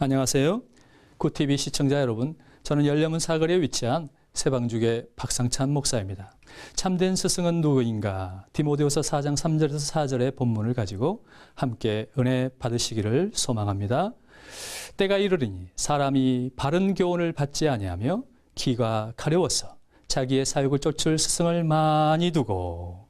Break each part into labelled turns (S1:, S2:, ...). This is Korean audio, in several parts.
S1: 안녕하세요. 구TV 시청자 여러분, 저는 열려문 사거리에 위치한 세방죽의 박상찬 목사입니다. 참된 스승은 누구인가? 디모데후서 4장 3절에서 4절의 본문을 가지고 함께 은혜 받으시기를 소망합니다. 때가 이르리니 사람이 바른 교훈을 받지 아니하며 귀가 가려워서 자기의 사육을 쫓을 스승을 많이 두고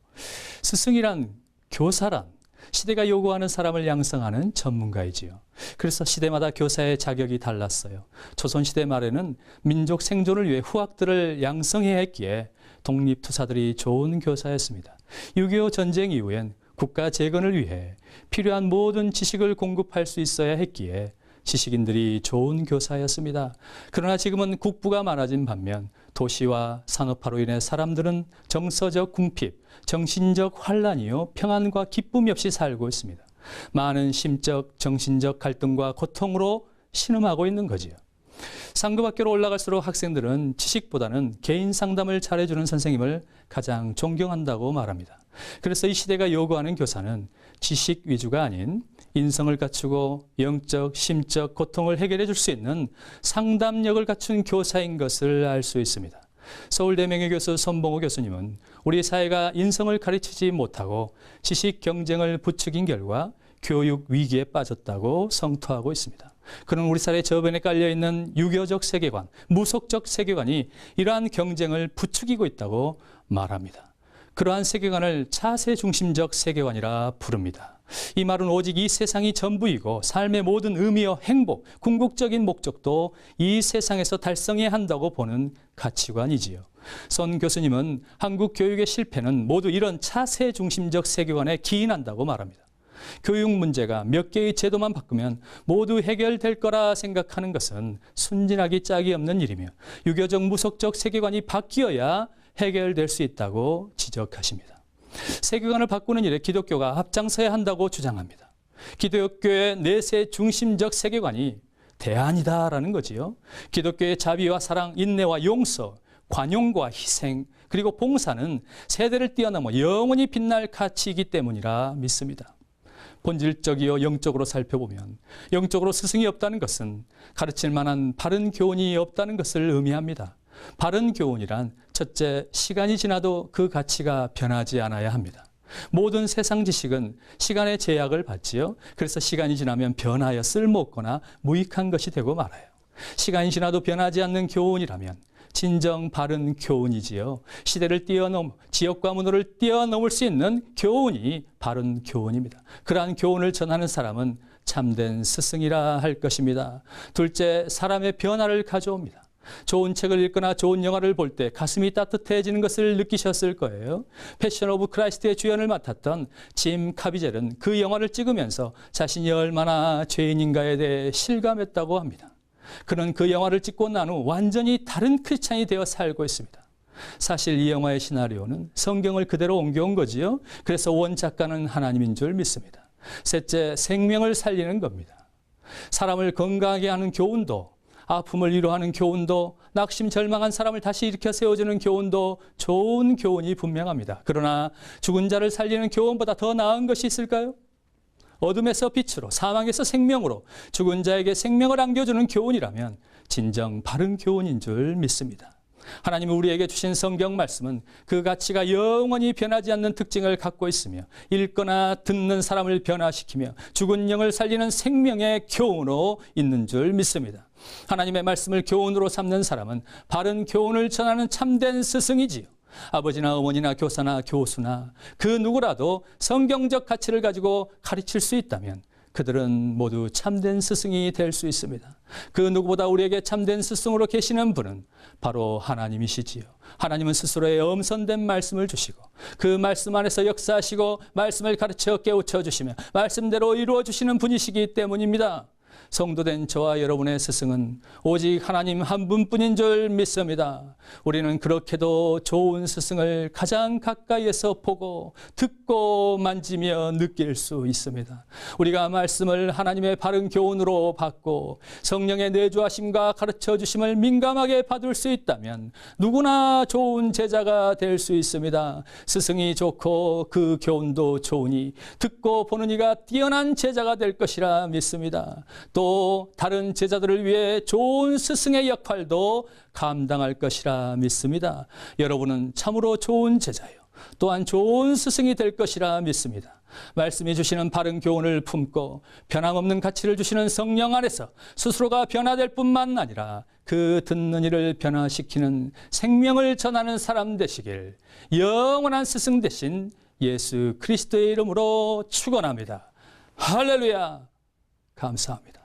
S1: 스승이란 교사란 시대가 요구하는 사람을 양성하는 전문가이지요. 그래서 시대마다 교사의 자격이 달랐어요. 조선시대 말에는 민족 생존을 위해 후학들을 양성해야 했기에 독립투사들이 좋은 교사였습니다. 6.25 전쟁 이후엔 국가 재건을 위해 필요한 모든 지식을 공급할 수 있어야 했기에 지식인들이 좋은 교사였습니다. 그러나 지금은 국부가 많아진 반면 도시와 산업화로 인해 사람들은 정서적 궁핍, 정신적 환란이요 평안과 기쁨이 없이 살고 있습니다. 많은 심적, 정신적 갈등과 고통으로 신음하고 있는 거지요. 상급 학교로 올라갈수록 학생들은 지식보다는 개인 상담을 잘해주는 선생님을 가장 존경한다고 말합니다. 그래서 이 시대가 요구하는 교사는 지식 위주가 아닌 인성을 갖추고 영적, 심적 고통을 해결해 줄 수 있는 상담력을 갖춘 교사인 것을 알 수 있습니다. 서울대 명예교수 손봉호 교수님은 우리 사회가 인성을 가르치지 못하고 지식 경쟁을 부추긴 결과 교육 위기에 빠졌다고 성토하고 있습니다. 그는 우리 사회 저변에 깔려 있는 유교적 세계관, 무속적 세계관이 이러한 경쟁을 부추기고 있다고 말합니다. 그러한 세계관을 차세 중심적 세계관이라 부릅니다. 이 말은 오직 이 세상이 전부이고 삶의 모든 의미와 행복, 궁극적인 목적도 이 세상에서 달성해야 한다고 보는 가치관이지요. 선 교수님은 한국 교육의 실패는 모두 이런 차세 중심적 세계관에 기인한다고 말합니다. 교육 문제가 몇 개의 제도만 바꾸면 모두 해결될 거라 생각하는 것은 순진하기 짝이 없는 일이며 유교적 무속적 세계관이 바뀌어야 해결될 수 있다고 지적하십니다. 세계관을 바꾸는 일에 기독교가 앞장서야 한다고 주장합니다. 기독교의 내세 중심적 세계관이 대안이다라는 거지요. 기독교의 자비와 사랑, 인내와 용서, 관용과 희생, 그리고 봉사는 세대를 뛰어넘어 영원히 빛날 가치이기 때문이라 믿습니다. 본질적이요 영적으로 살펴보면 영적으로 스승이 없다는 것은 가르칠 만한 바른 교훈이 없다는 것을 의미합니다. 바른 교훈이란 첫째 시간이 지나도 그 가치가 변하지 않아야 합니다. 모든 세상 지식은 시간의 제약을 받지요. 그래서 시간이 지나면 변하여 쓸모없거나 무익한 것이 되고 말아요. 시간이 지나도 변하지 않는 교훈이라면 진정 바른 교훈이지요. 시대를 뛰어넘 지역과 문호를 뛰어넘을 수 있는 교훈이 바른 교훈입니다. 그러한 교훈을 전하는 사람은 참된 스승이라 할 것입니다. 둘째, 사람의 변화를 가져옵니다. 좋은 책을 읽거나 좋은 영화를 볼 때 가슴이 따뜻해지는 것을 느끼셨을 거예요. 패션 오브 크라이스트의 주연을 맡았던 짐 카비젤은 그 영화를 찍으면서 자신이 얼마나 죄인인가에 대해 실감했다고 합니다. 그는 그 영화를 찍고 난 후 완전히 다른 크리스찬이 되어 살고 있습니다. 사실 이 영화의 시나리오는 성경을 그대로 옮겨온 거지요. 그래서 원 작가는 하나님인 줄 믿습니다. 셋째, 생명을 살리는 겁니다. 사람을 건강하게 하는 교훈도 아픔을 위로하는 교훈도 낙심 절망한 사람을 다시 일으켜 세워주는 교훈도 좋은 교훈이 분명합니다. 그러나 죽은 자를 살리는 교훈보다 더 나은 것이 있을까요? 어둠에서 빛으로 사망에서 생명으로 죽은 자에게 생명을 안겨주는 교훈이라면 진정 바른 교훈인 줄 믿습니다. 하나님은 우리에게 주신 성경 말씀은 그 가치가 영원히 변하지 않는 특징을 갖고 있으며 읽거나 듣는 사람을 변화시키며 죽은 영을 살리는 생명의 교훈으로 있는 줄 믿습니다. 하나님의 말씀을 교훈으로 삼는 사람은 바른 교훈을 전하는 참된 스승이지요. 아버지나 어머니나 교사나 교수나 그 누구라도 성경적 가치를 가지고 가르칠 수 있다면 그들은 모두 참된 스승이 될 수 있습니다. 그 누구보다 우리에게 참된 스승으로 계시는 분은 바로 하나님이시지요. 하나님은 스스로의 엄선된 말씀을 주시고 그 말씀 안에서 역사하시고 말씀을 가르쳐 깨우쳐 주시며 말씀대로 이루어 주시는 분이시기 때문입니다. 성도된 저와 여러분의 스승은 오직 하나님 한 분뿐인 줄 믿습니다. 우리는 그렇게도 좋은 스승을 가장 가까이에서 보고 듣고 만지며 느낄 수 있습니다. 우리가 말씀을 하나님의 바른 교훈으로 받고 성령의 내주하심과 가르쳐 주심을 민감하게 받을 수 있다면 누구나 좋은 제자가 될 수 있습니다. 스승이 좋고 그 교훈도 좋으니 듣고 보는 이가 뛰어난 제자가 될 것이라 믿습니다. 또 다른 제자들을 위해 좋은 스승의 역할도 감당할 것이라 믿습니다. 여러분은 참으로 좋은 제자요. 또한 좋은 스승이 될 것이라 믿습니다. 말씀이 주시는 바른 교훈을 품고 변함없는 가치를 주시는 성령 안에서 스스로가 변화될 뿐만 아니라 그 듣는 이를 변화시키는 생명을 전하는 사람 되시길 영원한 스승 되신 예수 그리스도의 이름으로 축원합니다. 할렐루야. 감사합니다.